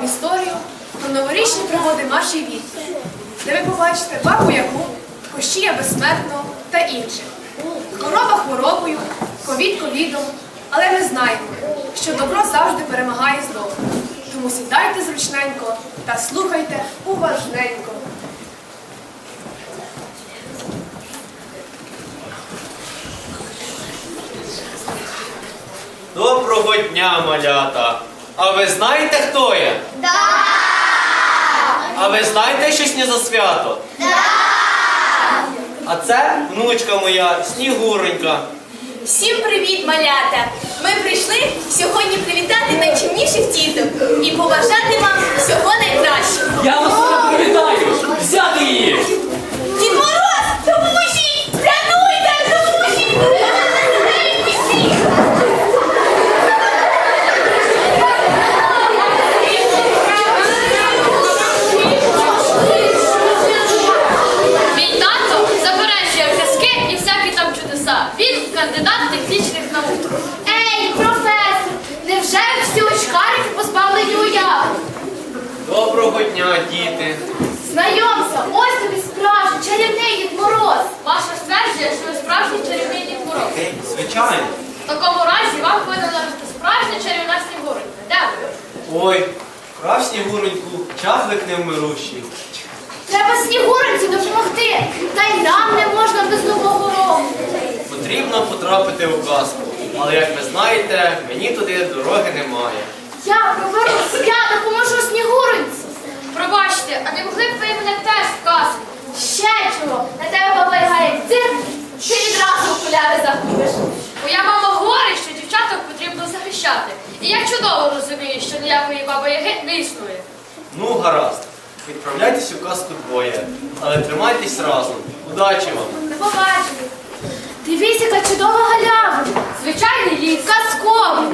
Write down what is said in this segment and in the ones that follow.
вам історію про новорічні пригоди Маші і Віти, де ви побачите бабу Ягу, Кощія Безсмертного та інших. Хвороба хворобою, ковід ковідом, але ми знаємо, що добро завжди перемагає зло. Тому сідайте зручненько та слухайте уважненько. Доброго дня, малята! А ви знаєте, хто я? Да! А ви знаєте щось не за свято? Да! А це внучка моя, Снігуренька. Всім привіт, малята! Ми прийшли сьогодні привітати найчимніших діток і побажати вам всього найкращого. Я вас не привітаю! Взяти її! Дід Мороз, допоможіть! Рятуйте! Допоможіть! Кандидат технічних наук. Ей, професор! Невже всі очкарики позбавлені уяви? Доброго дня, діти. Знайомся, ось тобі справжній чарівний Дід Мороз. Ваша стверджує, що ви справжній чарівний Дід Мороз. Окей, звичайно. В такому разі вам повинна нарости справжня чарівна снігуренька. Де ви? Ой, крав Снігуреньку, чаглик невмирущий. Треба снігуринці допомогти. Та й нам не можна без нового року. Потрібно потрапити у казку. Але як ви знаєте, мені туди дороги немає. Я повернусь, я допоможу снігуринці. Пробачте, а не могли б ви мене теж в казку? Ще чого? На тебе баба Яга як цирк, ти відразу окуляри загубиш. Моя мама говорить, що дівчаток потрібно захищати. І я чудово розумію, що ніякої баби Яги не існує. Ну, гаразд. Відправляйтесь у казку двоє, але тримайтесь разом. Удачі вам! До побачення. Дивись, яка чудова галявина. Звичайний ліс. Казковий.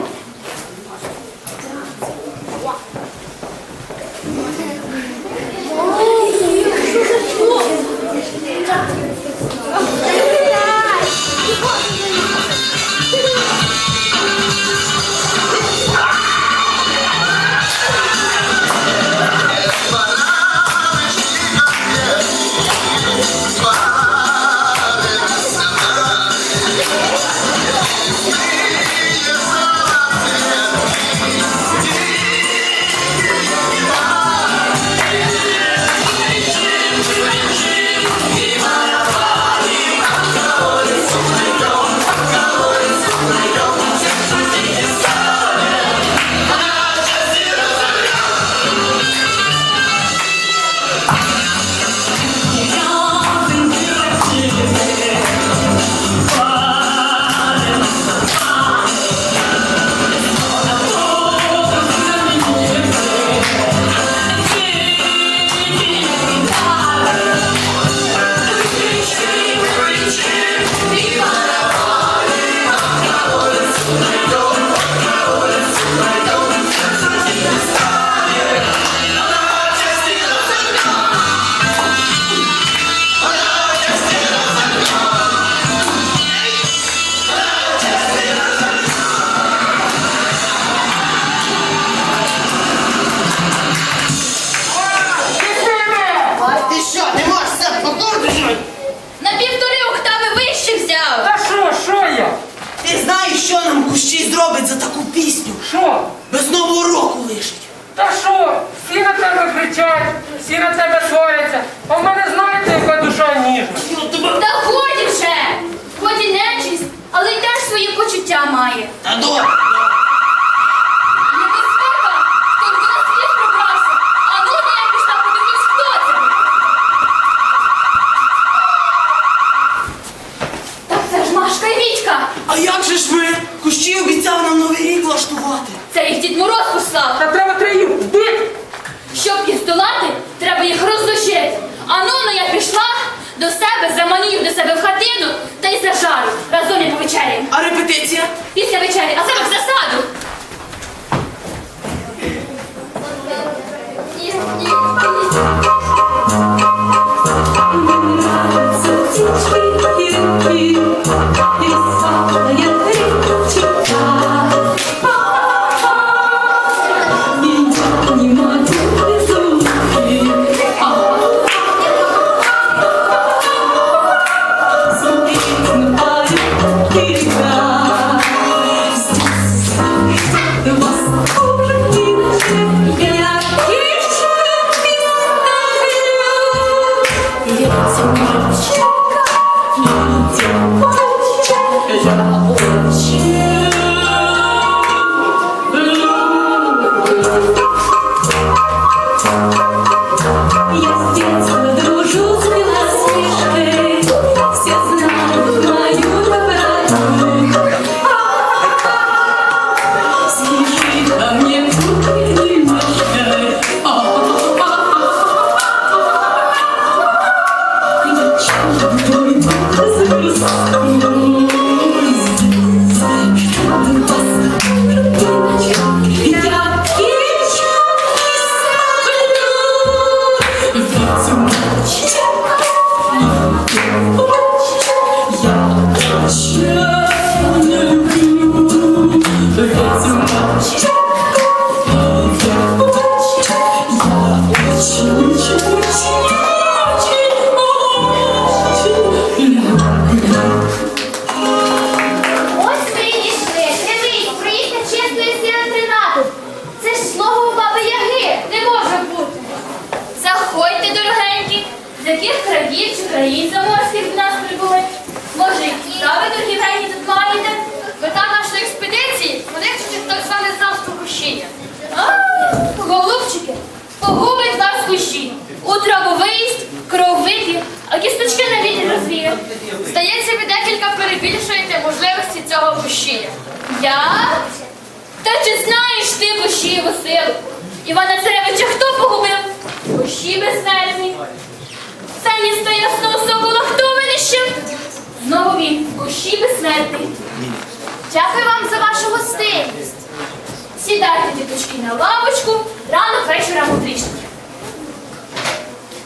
На лавочку, ранок вечора мудрішки.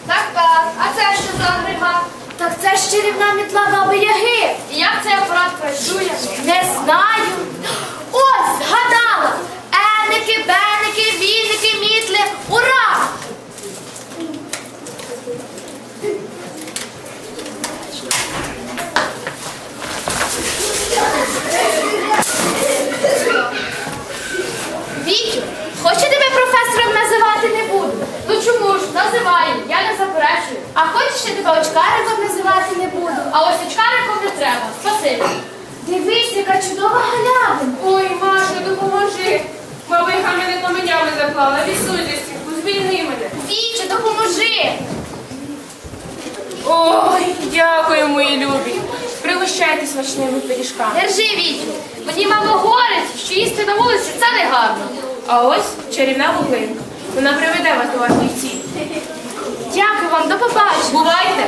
Так, так. А це що за агрегат? Так це ж чарівна мітла баби Яги. І як цей апарат працює? Не знаю. Ось, згадала. Еники, беники, віники, мітли. Ура! Вітю, хоче тебе професором називати не буду. Ну чому ж, називаю, я не заперечую. А хочеш, я тебе очкариком називати не буду. А ось очкариком не треба. Спасибі. Дивись, яка чудова галявина. Ой, Маша, допоможи. Бабиха мене каменями заклала, відсуй зі стінку, звільни мене. Вітю, допоможи. Ой, дякую, мої любі. Пригощайтесь смачними пиріжками. Держи, Вітю. Мені мама говорить, що їсти на вулиці це не гарно. А ось чарівна вуглинка. Вона приведе вас до вашої цілі. Дякую вам, до побачення. Бувайте!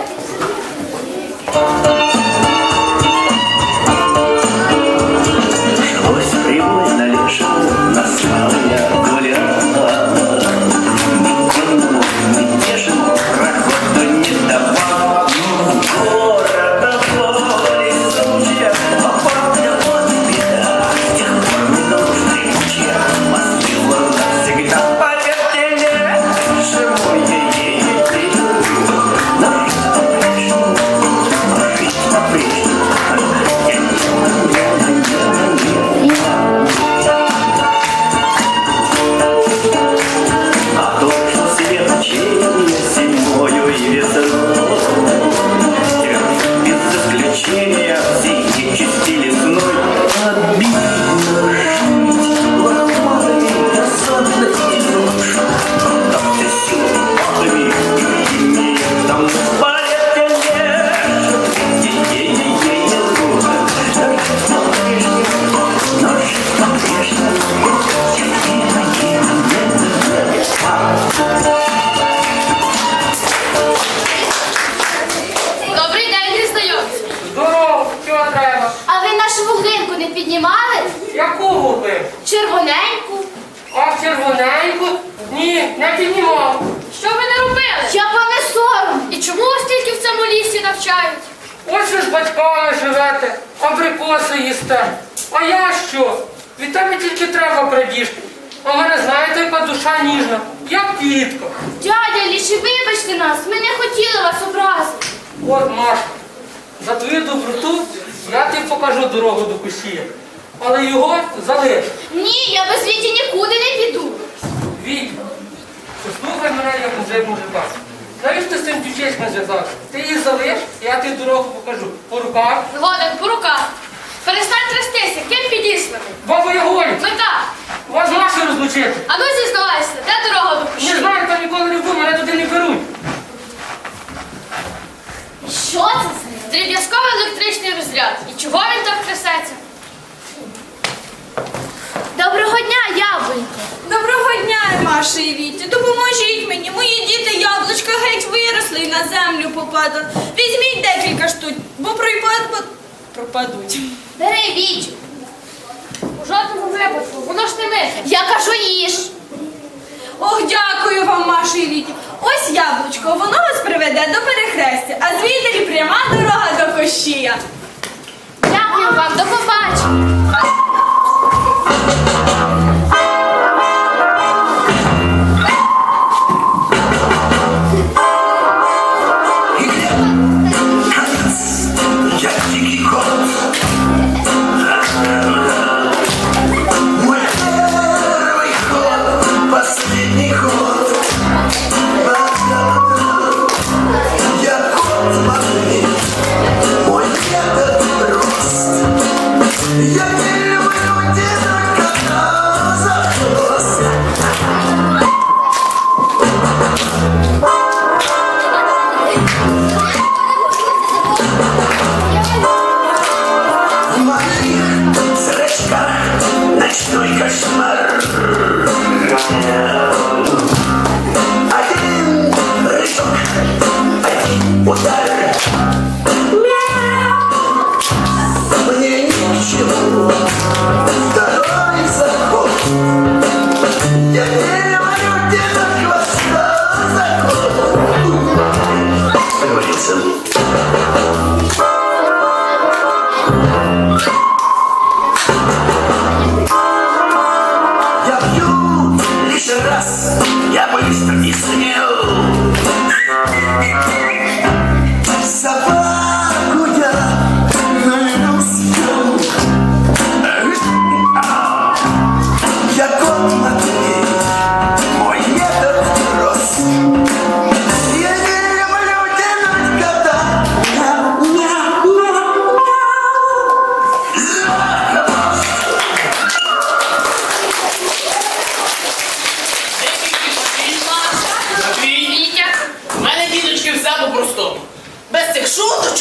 Живете, абрикоси їсте. А я що? Від тебе тільки треба. А в мене знаєте, яка душа ніжна, як квітка. Дядя Ліші, вибачте нас, ми не хотіли вас образити. От, Машка, за твою доброту я тобі покажу дорогу до Косія. Але його залиш. Ні, я без Віті нікуди не піду. Віть, послухай мене, як вже мужика. Навіщо ти з цим дівчиськом зв'язався? Ти її залиш, я тобі дорогу покажу. По руках. Згоден, по руках. Перестань трястися, ким підісланий? Баба Яголь, Мета. вас наші розлучити. А ну зізнавайся, де дорога до Не кущів? знаю, там ніколи не був, мене туди не беруть. Що це за дріб'язковий електричний розряд? І чого він так трясеться? Доброго дня, яблунько. Доброго дня, Маша. Допоможіть мені. Мої діти яблучка геть виросли і на землю попадали. Візьміть декілька штук, бо припад... пропадуть. Бери Вітю. У жодному випадку, воно ж не мити. Я кажу їж. Ох, дякую вам, Маша і Вітя. Ось яблучко, воно вас приведе до перехрестя, а звідти пряма дорога до кощія. Дякую вам, до побачення.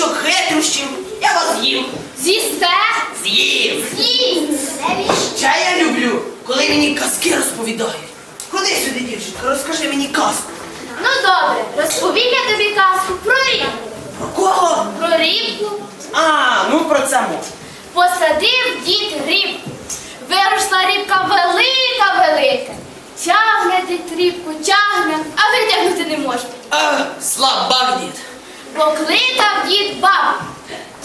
Цих шуточок, я вас з'їм. З'їсте? З'їм. З'їсть. Ще я люблю, коли мені казки розповідають. Ходи сюди, дівчинка, розкажи мені казку. Ну добре, розповім я тобі казку про рібку. Про кого? Про рібку. А, ну про це можна. Посадив дід рібку. Виросла рібка велика-велика. Тягне дід рібку, тягне, а витягнути не може. А, слабак дід. Покликав дід бабу.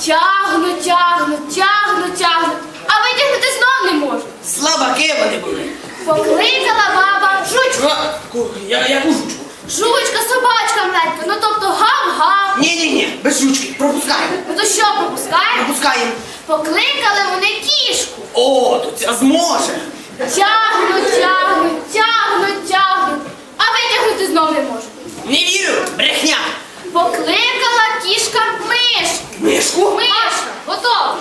Тягну, тягну, тягну, тягну, а витягнути знов не можу. Слабаки вони були. Покликала баба жучку. Ку- я, яку жучку? Жучка, собачка маленька, ну тобто гав-гав. Ні-ні-ні, без жучки, пропускаємо. Ну то що, пропускаємо? Пропускаємо. Покликали вони кішку. О, то ця зможе. Тягну, тягну, тягну, тягну, а витягнути знов не можу. Не вірю, брехня. Покликала кішка мишку. Мишку? Мишка, готово.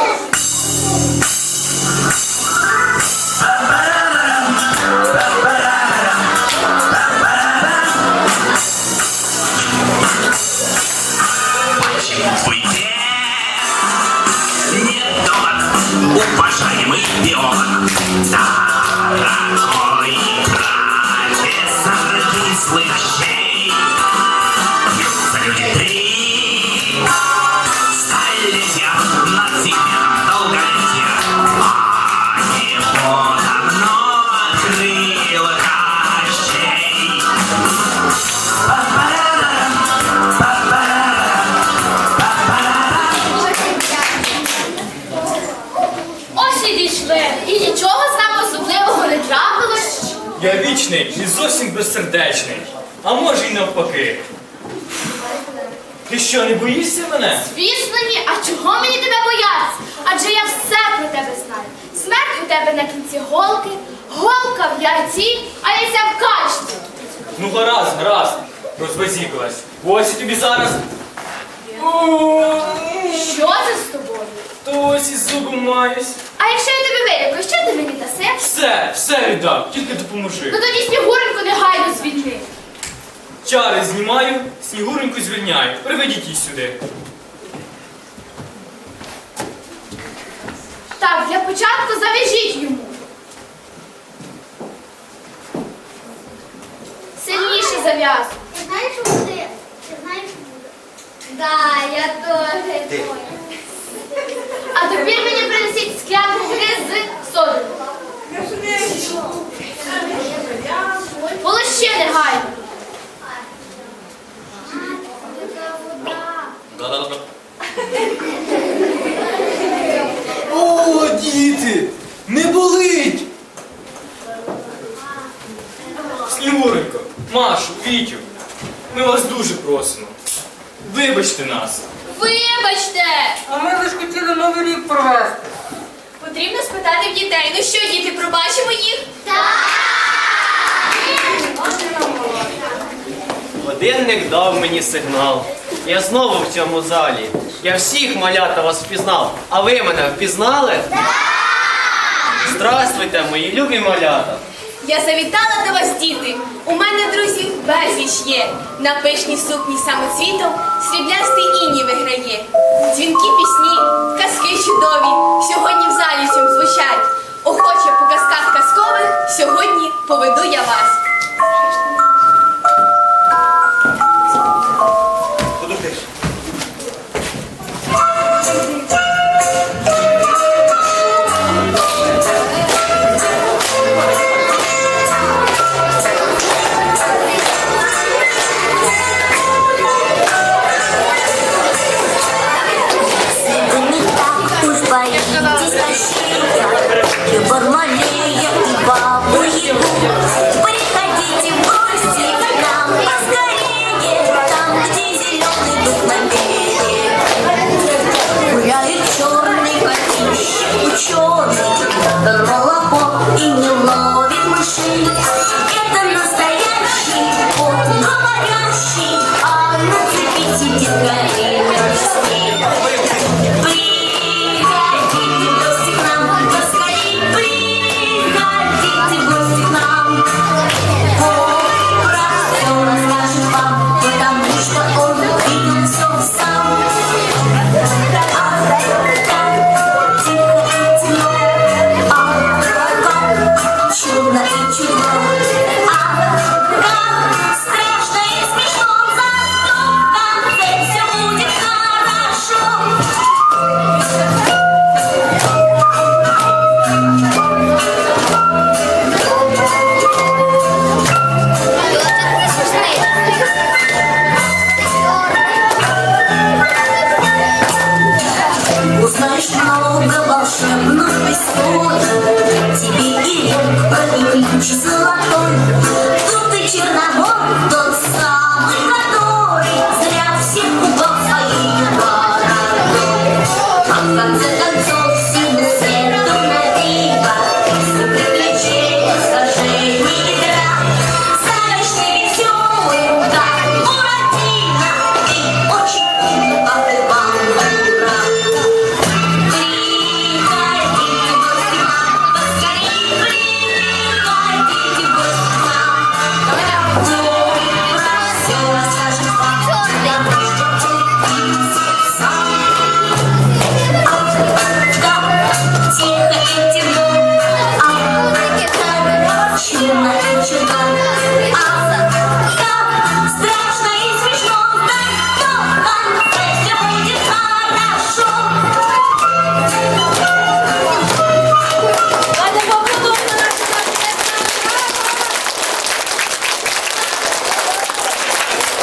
Я і зовсім безсердечний. А може й навпаки. Ти що, не боїшся мене? Звісно, ні. А чого мені тебе боятися? Адже я все про тебе знаю. Смерть у тебе на кінці голки, голка в яйці, а яйця в качці. Ну гаразд, гаразд. Розвезікалась. Ось я тобі зараз. Що це з тобою? То ось із зубом маюсь. А якщо я ти даси? Все, все віддам, тільки допоможи. Ну тоді снігуреньку негайно звільни. Чари знімаю, снігуреньку звільняю. Приведіть її сюди. Так, для початку зав'яжіть йому. Сильніше зав'язуй. Ти знаєш, що буде? Ти знаєш, що буде? Да, я теж. А тепер мені принесіть склянку води з содою. Полище негайно. О, діти! Не болить! Снігуренько, Машу, Вітю, ми вас дуже просимо. Вибачте нас. Вибачте! А ми лиш хотіли новий рік провести. Потрібно спитати в дітей. Ну що, діти, пробачимо їх? Годинник дав мені сигнал. Я знову в цьому залі. Я всіх малята вас впізнав. А ви мене впізнали? Так! Здравствуйте, мої любі малята. Я завітала до вас, діти. У мене, друзі, безліч є. На пишній сукні самоцвітом сріблястий іні виграє. Дзвінки пісні, казки чудові сьогодні в залі цьому звучать. Охоче по казках казкових сьогодні поведу я вас.